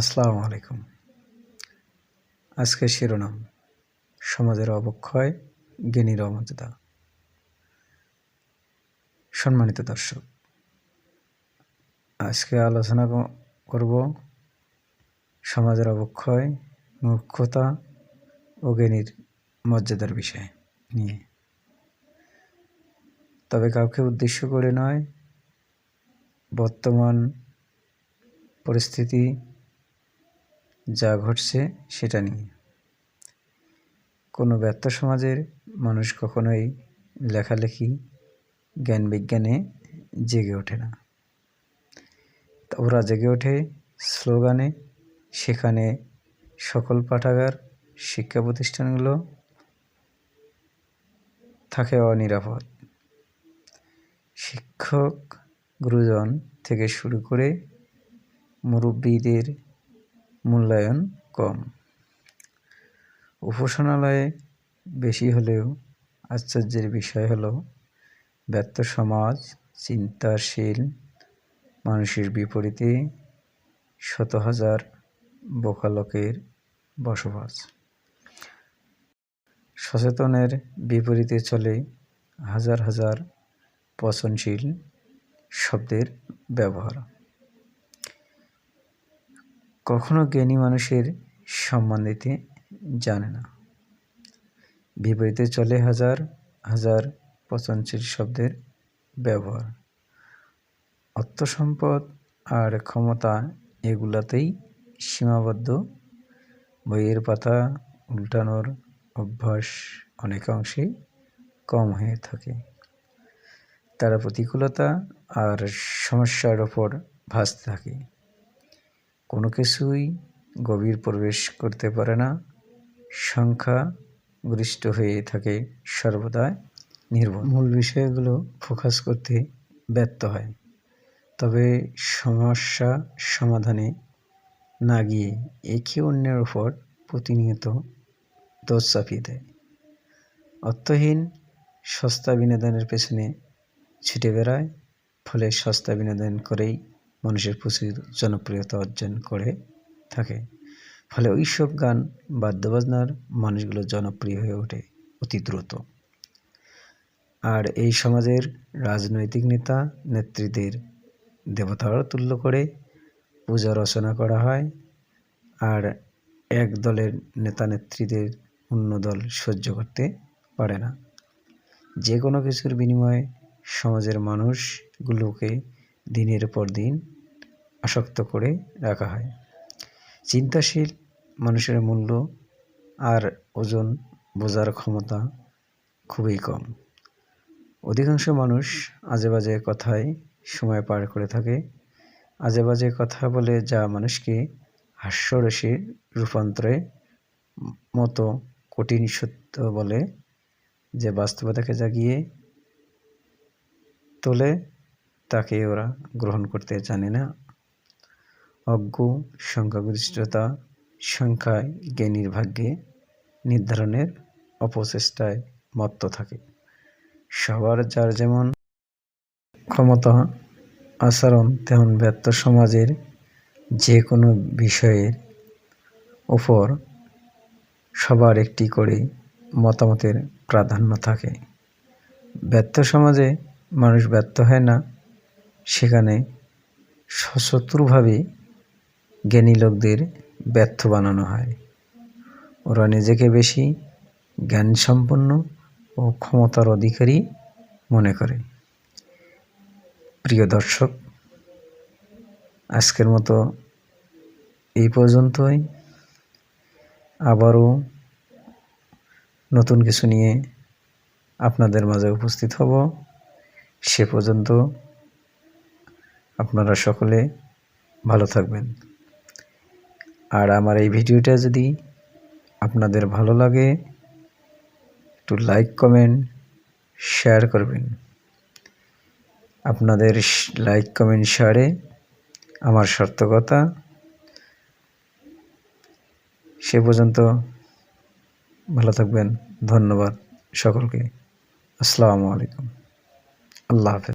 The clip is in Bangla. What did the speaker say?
আসসালামু আলাইকুম। আজকের শিরোনাম, সমাজের অবক্ষয় জ্ঞানীর অমর্যাদা সম্মানিত দর্শক, আজকে আলোচনা করব সমাজের অবক্ষয়, মূর্খতা ও জ্ঞানীর মর্যাদার বিষয় নিয়ে। তবে কাউকে উদ্দেশ্য করে নয়, বর্তমান পরিস্থিতি যা ঘটছে সেটা নিয়ে। কোনো ব্যর্থ সমাজের মানুষ কখনোই লেখালেখি জ্ঞান বিজ্ঞানে জেগে ওঠে না। ওরা জেগে ওঠে স্লোগানে, সেখানে সকল পাঠাগার, শিক্ষা প্রতিষ্ঠানগুলো থাকে অনিরাপদ। শিক্ষক গুরুজন থেকে শুরু করে মুরব্বীদের মূল্যায়ন কম। উপাসনালয়ে বেশি হলেও আশ্চর্যের বিষয় হলো, ব্যর্থ সমাজ চিন্তাশীল মানুষের বিপরীতে শত হাজার বোকালকের বসবাস। সচেতনের বিপরীতে চলে হাজার হাজার পচনশীল শব্দের ব্যবহার। কখনো জ্ঞানী মানুষের সম্মান দিতে জানে না। বিপরীতে চলে হাজার হাজার পচনশীল শব্দের ব্যবহার। অর্থ সম্পদ আর ক্ষমতা এগুলাতেই সীমাবদ্ধ। বইয়ের পাতা উল্টানোর অভ্যাস অনেকাংশেই কম হয়ে থাকে। তারা প্রতিকূলতা আর সমস্যার ওপর ভাসতে থাকে। কোনো কিছুই গভীর প্রবেশ করতে পারে না। সংখ্যা গরিষ্ঠ হয়ে থাকে, সর্বদা নির্ভর মূল বিষয়গুলো ফোকাস করতে ব্যর্থ হয়। তবে সমস্যা সমাধানে না গিয়ে একে অন্যের ওপর প্রতিনিয়ত দোষ চাপিয়ে দেয়। অর্থহীন সস্তা বিনোদনের পেছনে ছুটে বেড়ায়, ফলে সস্তা বিনোদন করেই মানুষের প্রচুর জনপ্রিয়তা অর্জন করে থাকে। ফলে ওইসব গান, বাদ্যবাজনার মানুষগুলো জনপ্রিয় হয়ে ওঠে অতি দ্রুত। আর এই সমাজের রাজনৈতিক নেতা, নেত্রীদের দেবতার তুল্য করে পূজা রচনা করা হয়। আর এক দলের নেতা নেত্রীদের অন্য দল সহ্য করতে পারে না। যে কোনো কিছুর বিনিময়ে সমাজের মানুষগুলোকে দিনের পর দিন আসক্ত করে রাখা হয়। চিন্তাশীল মানুষের মূল্য আর ওজন বোঝার ক্ষমতা খুবই কম। অধিকাংশ মানুষ আজে বাজে কথায় সময় পার করে থাকে। আজে বাজে কথা বলে যা মানুষকে হাস্যরসে রূপান্তরে মতো কঠিন সত্য বলে যে বাস্তবতাকে জাগিয়ে তোলে, তাকে ওরা গ্রহণ করতে জানে না। অজ্ঞ, সংখ্যাগরিষ্ঠতা, সংখ্যায় জ্ঞানীর ভাগ্যে নির্ধারণের অপচেষ্টায় মত্ত থাকে। সবার যার যেমন ক্ষমতা, আচরণ, তেমন ব্যর্থ সমাজের যে কোনো বিষয়ের ওপর সবার একটি করে মতামতের প্রাধান্য থাকে। ব্যর্থ সমাজে মানুষ ব্যর্থ হয় না, সেখানে সশত্রুভাবে জ্ঞানী লোকদের ব্যর্থ বানানো হয়। ওরা নিজেকে বেশি জ্ঞান সম্পন্ন ও ক্ষমতার অধিকারী মনে করে। প্রিয় দর্শক, আজকের মতো এই পর্যন্তই। আবারও নতুন কিছু নিয়ে আপনাদের মাঝে উপস্থিত হব। সে পর্যন্ত আপনারা সকলে ভালো থাকবেন। আর আমার এই ভিডিওটা যদি আপনাদের ভালো লাগে, একটু লাইক কমেন্ট শেয়ার করবেন। আপনাদের লাইক কমেন্ট শেয়ারে আমার সার্থকতা সে পর্যন্ত ভালো থাকবেন। ধন্যবাদ সকলকে। আসসালামু আলাইকুম। আল্লাহ হাফেজ।